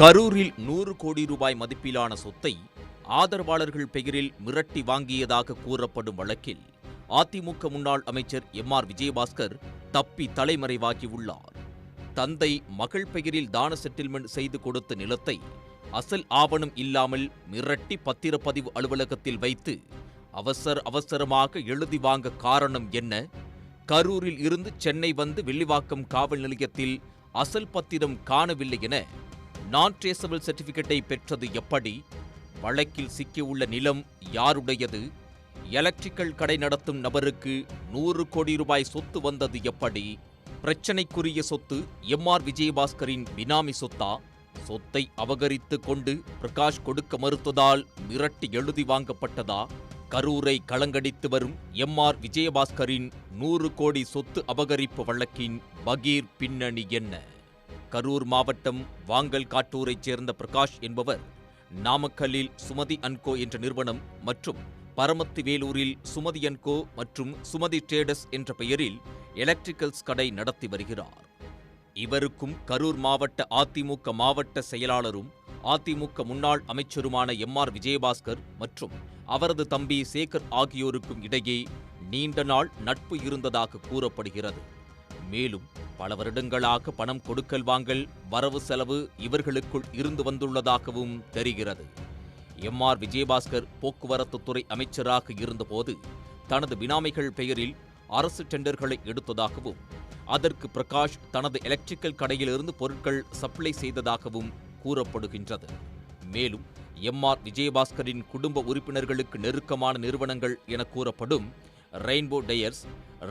கரூரில் நூறு கோடி ரூபாய் மதிப்பிலான சொத்தை ஆதரவாளர்கள் பெயரில் மிரட்டி வாங்கியதாக கூறப்படும் வழக்கில் அதிமுக முன்னாள் அமைச்சர் எம் ஆர் விஜயபாஸ்கர் தப்பி தலைமறைவாகியுள்ளார். தந்தை மகள் பெயரில் தான செட்டில்மெண்ட் செய்து கொடுத்த நிலத்தை அசல் ஆவணம் இல்லாமல் மிரட்டி பத்திரப்பதிவு அலுவலகத்தில் வைத்து அவசர அவசரமாக எழுதி வாங்க காரணம் என்ன? கரூரில் இருந்து சென்னை வந்து வில்லிவாக்கம் காவல் நிலையத்தில் அசல் பத்திரம் காணவில்லை என நான் ட்ரேசபிள் சர்டிபிகேட்டை பெற்றது எப்படி? வழக்கில் சிக்கியுள்ள நிலம் யாருடையது? எலக்ட்ரிக்கல் கடை நடத்தும் நபருக்கு நூறு கோடி ரூபாய் சொத்து வந்தது எப்படி? பிரச்சனைக்குரிய சொத்து எம் ஆர் விஜயபாஸ்கரின் பினாமி சொத்தா? சொத்தை அபகரித்து கொண்டு பிரகாஷ் கொடுக்க மறுத்ததால் மிரட்டி எழுதி வாங்கப்பட்டதா? கரூரை களங்கடித்து வரும் எம் ஆர் விஜயபாஸ்கரின் நூறு கோடி சொத்து அபகரிப்பு வழக்கின் பகீர் பின்னணி என்ன? கரூர் மாவட்டம் வாங்கல் காட்டூரைச் சேர்ந்த பிரகாஷ் என்பவர் நாமக்கல்லில் சுமதி அன்கோ என்ற நிறுவனம் மற்றும் பரமத்து வேலூரில் சுமதி அன்கோ மற்றும் சுமதி ட்ரேடர்ஸ் என்ற பெயரில் எலக்ட்ரிக்கல்ஸ் கடை நடத்தி வருகிறார். இவருக்கும் கரூர் மாவட்ட அதிமுக மாவட்ட செயலாளரும் அதிமுக முன்னாள் அமைச்சருமான எம் ஆர் விஜயபாஸ்கர் மற்றும் அவரது தம்பி சேகர் ஆகியோருக்கும் இடையே நீண்ட நாள் நட்பு இருந்ததாக கூறப்படுகிறது. மேலும் பல வருடங்களாக பணம் கொடுக்கல் வாங்கல் வரவு செலவு இவர்களுக்குள் இருந்து வந்துள்ளதாகவும் தெரிகிறது. எம் ஆர் விஜயபாஸ்கர் போக்குவரத்து துறை அமைச்சராக இருந்தபோது தனது பினாமிகள் பெயரில் அரசு டெண்டர்களை எடுத்ததாகவும் அதற்கு பிரகாஷ் தனது எலக்ட்ரிக்கல் கடையிலிருந்து பொருட்கள் சப்ளை செய்ததாகவும் கூறப்படுகின்றது. மேலும் எம் ஆர் விஜயபாஸ்கரின் குடும்ப உறுப்பினர்களுக்கு நெருக்கமான நிறுவனங்கள் என கூறப்படும் rainbow tyres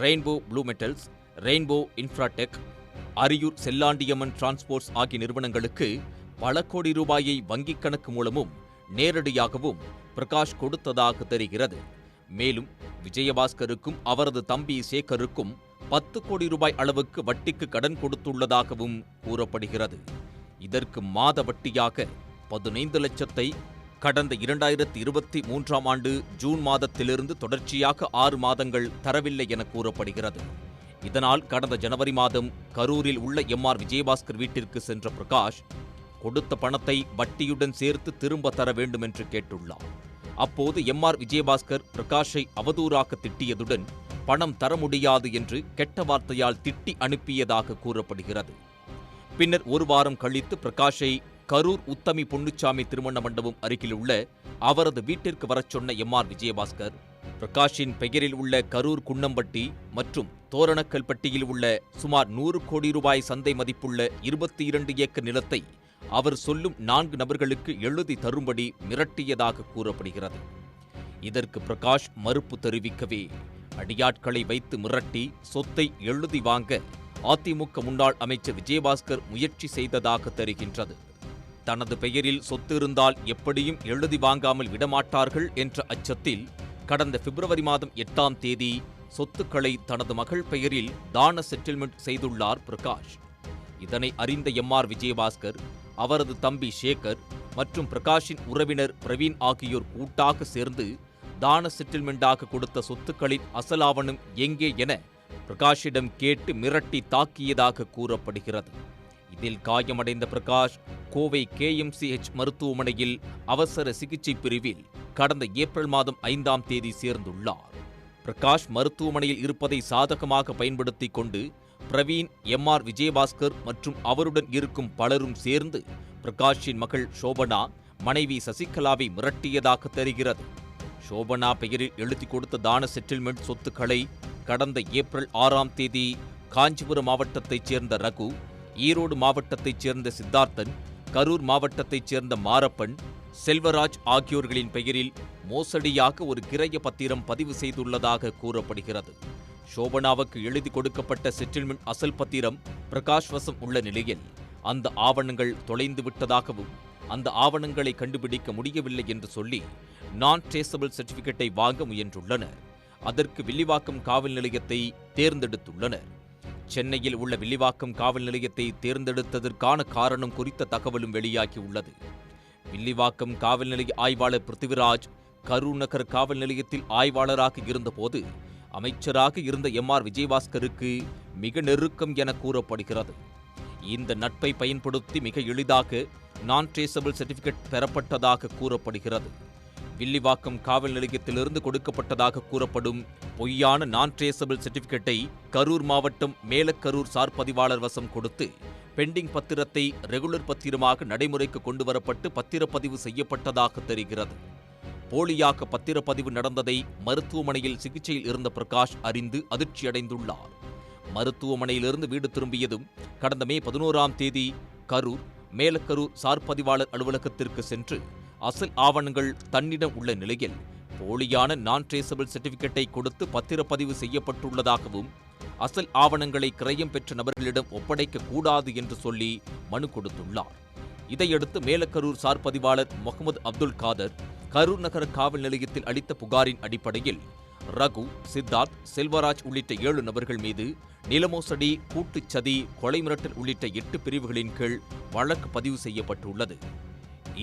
rainbow blue metals rainbow infratech Ariyur Sellandiamman transports ஆகிய நிறுவனங்களுக்கு பல கோடி ரூபாயை வங்கிக் கணக்கு மூலமும் நேரடியாகவும் பிரகாஷ் கொடுத்ததாக தெரிகிறது. மேலும் விஜயபாஸ்கருக்கும் அவரது தம்பி சேகருக்கும் பத்து கோடி ரூபாய் அளவுக்கு வட்டிக்கு கடன் கொடுத்துள்ளதாகவும் கூறப்படுகிறது. இதற்கு மாத வட்டியாக பதினைந்து லட்சத்தை கடந்த இரண்டாயிரத்தி இருபத்தி மூன்றாம் ஆண்டு ஜூன் மாதத்திலிருந்து தொடர்ச்சியாக ஆறு மாதங்கள் தரவில்லை என கூறப்படுகிறது. இதனால் கடந்த ஜனவரி மாதம் கரூரில் உள்ள எம் ஆர் விஜயபாஸ்கர் வீட்டிற்கு சென்ற பிரகாஷ் கொடுத்த பணத்தை வட்டியுடன் சேர்த்து திரும்ப தர வேண்டும் என்று கேட்டுள்ளார். அப்போது எம் ஆர் விஜயபாஸ்கர் பிரகாஷை அவதூறாக திட்டியதுடன் பணம் தர முடியாது என்று கெட்ட வார்த்தையால் திட்டி அனுப்பியதாக கூறப்படுகிறது. பின்னர் ஒரு வாரம் கழித்து பிரகாஷை கரூர் உத்தமி பொன்னுச்சாமி திருமண மண்டபம் அருகில் உள்ள அவரது வீட்டிற்கு வரச் சொன்ன எம் ஆர் விஜயபாஸ்கர் பிரகாஷின் பெயரில் உள்ள கரூர் குன்னம்பட்டி மற்றும் தோரணக்கல்பட்டியில் உள்ள சுமார் நூறு கோடி ரூபாய் சந்தை மதிப்புள்ள இருபத்தி இரண்டு ஏக்கர் நிலத்தை அவர் சொல்லும் நான்கு நபர்களுக்கு எழுதி தரும்படி மிரட்டியதாக கூறப்படுகிறது. இதற்கு பிரகாஷ் மறுப்பு தெரிவிக்கவே அடியாட்களை வைத்து மிரட்டி சொத்தை எழுதி வாங்க அதிமுக முன்னாள் அமைச்சர் விஜயபாஸ்கர் முயற்சி செய்ததாக தெரிகின்றது. தனது பெயரில் சொத்து இருந்தால் எப்படியும் எழுதி வாங்காமல் விடமாட்டார்கள் என்ற அச்சத்தில் கடந்த பிப்ரவரி மாதம் எட்டாம் தேதி சொத்துக்களை தனது மகள் பெயரில் தான செட்டில்மெண்ட் செய்துள்ளார் பிரகாஷ். இதனை அறிந்த எம் ஆர் விஜயபாஸ்கர் அவரது தம்பி சேகர் மற்றும் பிரகாஷின் உறவினர் பிரவீன் ஆகியோர் கூட்டாக சேர்ந்து தான செட்டில்மெண்டாக கொடுத்த சொத்துக்களின் அசலாவணம் எங்கே என பிரகாஷிடம் கேட்டு மிரட்டி தாக்கியதாக கூறப்படுகிறது. இதில் காயமடைந்த பிரகாஷ் கோவை கேஎம்சிஹெச் மருத்துவமனையில் அவசர சிகிச்சை பிரிவில் கடந்த ஏப்ரல் மாதம் ஐந்தாம் தேதி சேர்ந்துள்ளார். பிரகாஷ் மருத்துவமனையில் இருப்பதை சாதகமாக பயன்படுத்திக் கொண்டு பிரவீன் எம் ஆர் விஜயபாஸ்கர் மற்றும் அவருடன் இருக்கும் பலரும் சேர்ந்து பிரகாஷின் மகள் சோபனா மனைவி சசிகலாவை மிரட்டியதாக தெரிகிறது. சோபனா பெயரில் எழுதி கொடுத்த தான செட்டில்மெண்ட் சொத்துக்களை கடந்த ஏப்ரல் ஆறாம் தேதி காஞ்சிபுரம் மாவட்டத்தைச் சேர்ந்த ரகு ஈரோடு மாவட்டத்தைச் சேர்ந்த சித்தார்த்தன் கரூர் மாவட்டத்தைச் சேர்ந்த மாரப்பன் செல்வராஜ் ஆகியோர்களின் பெயரில் மோசடியாக ஒரு கிரைய பத்திரம் பதிவு செய்துள்ளதாக கூறப்படுகிறது. சோபனாவுக்கு எழுதி கொடுக்கப்பட்ட செட்டில்மெண்ட் அசல் பத்திரம் பிரகாஷ் வசம் உள்ள நிலையில் அந்த ஆவணங்கள் தொலைந்து விட்டதாகவும் அந்த ஆவணங்களை கண்டுபிடிக்க முடியவில்லை என்று சொல்லி நான் ட்ரேசபிள் சர்டிபிகேட்டை வாங்க முயன்றுள்ளனர். அதற்கு வில்லிவாக்கம் காவல் நிலையத்தை தேர்ந்தெடுத்துள்ளனர். சென்னையில் உள்ள வில்லிவாக்கம் காவல் நிலையத்தை தேர்ந்தெடுத்ததற்கான காரணம் குறித்த தகவலும் வெளியாகியுள்ளது. வில்லிவாக்கம் காவல் நிலைய ஆய்வாளர் பிருத்திவிராஜ் கரூர் நகர் காவல் நிலையத்தில் ஆய்வாளராக இருந்தபோது அமைச்சராக இருந்த எம் ஆர் விஜயபாஸ்கருக்கு மிக நெருக்கம் என கூறப்படுகிறது. இந்த நட்பை பயன்படுத்தி மிக எளிதாக நான் ட்ரேசபிள் சர்டிபிகேட் பெறப்பட்டதாக கூறப்படுகிறது. வில்லிவாக்கம் காவல் நிலையத்திலிருந்து கொடுக்கப்பட்டதாக கூறப்படும் பொய்யான நான் ட்ரேசபிள் சர்டிபிகேட்டை கரூர் மாவட்டம் மேலக்கரூர் சார் பதிவாளர் வசம் கொடுத்து பெண்டிங் பத்திரத்தை ரெகுலர் பத்திரமாக நடைமுறைக்கு கொண்டுவரப்பட்டு பத்திரப்பதிவு செய்யப்பட்டதாக தெரிகிறது. போலியாக பத்திரப்பதிவு நடந்ததை மருத்துவமனையில் சிகிச்சையில் இருந்த பிரகாஷ் அறிந்து அதிர்ச்சியடைந்துள்ளார். மருத்துவமனையிலிருந்து வீடு திரும்பியதும் கடந்த மே பதினோராம் தேதி கரூர் மேலக்கரூர் சார் பதிவாளர் அலுவலகத்திற்கு சென்று அசல் ஆவணங்கள் தன்னிடம் உள்ள நிலையில் போலியான நான் ட்ரேசபிள் சர்டிபிகேட்டை கொடுத்து பத்திரப்பதிவு செய்யப்பட்டுள்ளதாகவும் அசல் ஆவணங்களை கிரயம் பெற்ற நபர்களிடம் ஒப்படைக்க கூடாது என்று சொல்லி மனு கொடுத்துள்ளார். இதையடுத்து மேலக்கரூர் சார் பதிவாளர் முகமது அப்துல் காதர் கரூர் நகர காவல் நிலையத்தில் அளித்த புகாரின் அடிப்படையில் ரகு சித்தார்த் செல்வராஜ் உள்ளிட்ட ஏழு நபர்கள் மீது நிலமோசடி கூட்டுச் சதி கொலை மிரட்டல் உள்ளிட்ட எட்டு பிரிவுகளின் கீழ் வழக்கு பதிவு செய்யப்பட்டுள்ளது.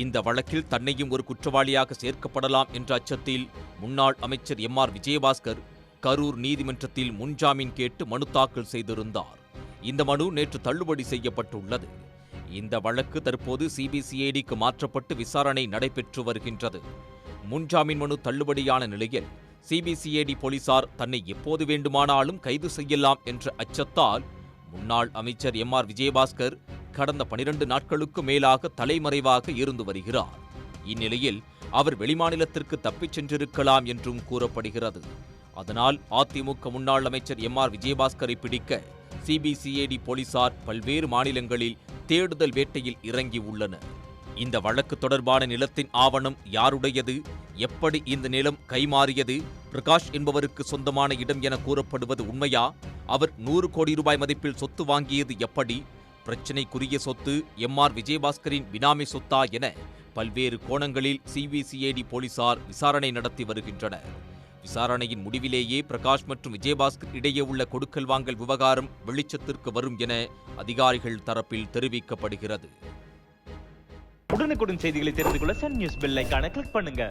இந்த வழக்கில் தன்னையும் ஒரு குற்றவாளியாக சேர்க்கப்படலாம் என்ற அச்சத்தில் முன்னாள் அமைச்சர் எம் ஆர் விஜயபாஸ்கர் கரூர் நீதிமன்றத்தில் முன்ஜாமீன் கேட்டு மனு தாக்கல் செய்திருந்தார். இந்த மனு நேற்று தள்ளுபடி செய்யப்பட்டுள்ளது. இந்த வழக்கு தற்போது சிபிசிஐடிக்கு மாற்றப்பட்டு விசாரணை நடைபெற்று வருகின்றது. முன்ஜாமீன் மனு தள்ளுபடியான நிலையில் சிபிசிஐடி போலீசார் தன்னை எப்போது வேண்டுமானாலும் கைது செய்யலாம் என்ற அச்சத்தால் முன்னாள் அமைச்சர் எம் ஆர் விஜயபாஸ்கர் கடந்த பனிரண்டு நாட்களுக்கு மேலாக தலைமறைவாக இருந்து வருகிறார். இந்நிலையில் அவர் வெளிமாநிலத்திற்கு தப்பிச் சென்றிருக்கலாம் என்றும் கூறப்படுகிறது. அதனால் அதிமுக முன்னாள் அமைச்சர் எம் ஆர் விஜயபாஸ்கரை பிடிக்க சிபிசிஐடி போலீசார் பல்வேறு மாநிலங்களில் தேடுதல் வேட்டையில் இறங்கி உள்ளனர். இந்த வழக்கு தொடர்பான நிலத்தின் ஆவணம் யாருடையது? எப்படி இந்த நிலம் கைமாறியது? பிரகாஷ் என்பவருக்கு சொந்தமான இடம் என கூறப்படுவது உண்மையா? அவர் நூறு கோடி ரூபாய் மதிப்பில் சொத்து வாங்கியது எப்படி? பிரச்சினைக்குரிய சொத்து எம் ஆர் விஜயபாஸ்கரின் பினாமி சொத்தா என பல்வேறு கோணங்களில் சிபிசிஐடி போலீசார் விசாரணை நடத்தி வருகின்றனர். விசாரணையின் முடிவிலேயே பிரகாஷ் மற்றும் விஜயபாஸ்கர் இடையே உள்ள கொடுக்கல் வாங்கல் விவகாரம் வெளிச்சத்திற்கு வரும் என அதிகாரிகள் தரப்பில் தெரிவிக்கப்படுகிறது. உடனுக்குடன் செய்திகளை தெரிந்து கொள்ள சன் நியூஸ் பெல் கிளிக் பண்ணுங்க.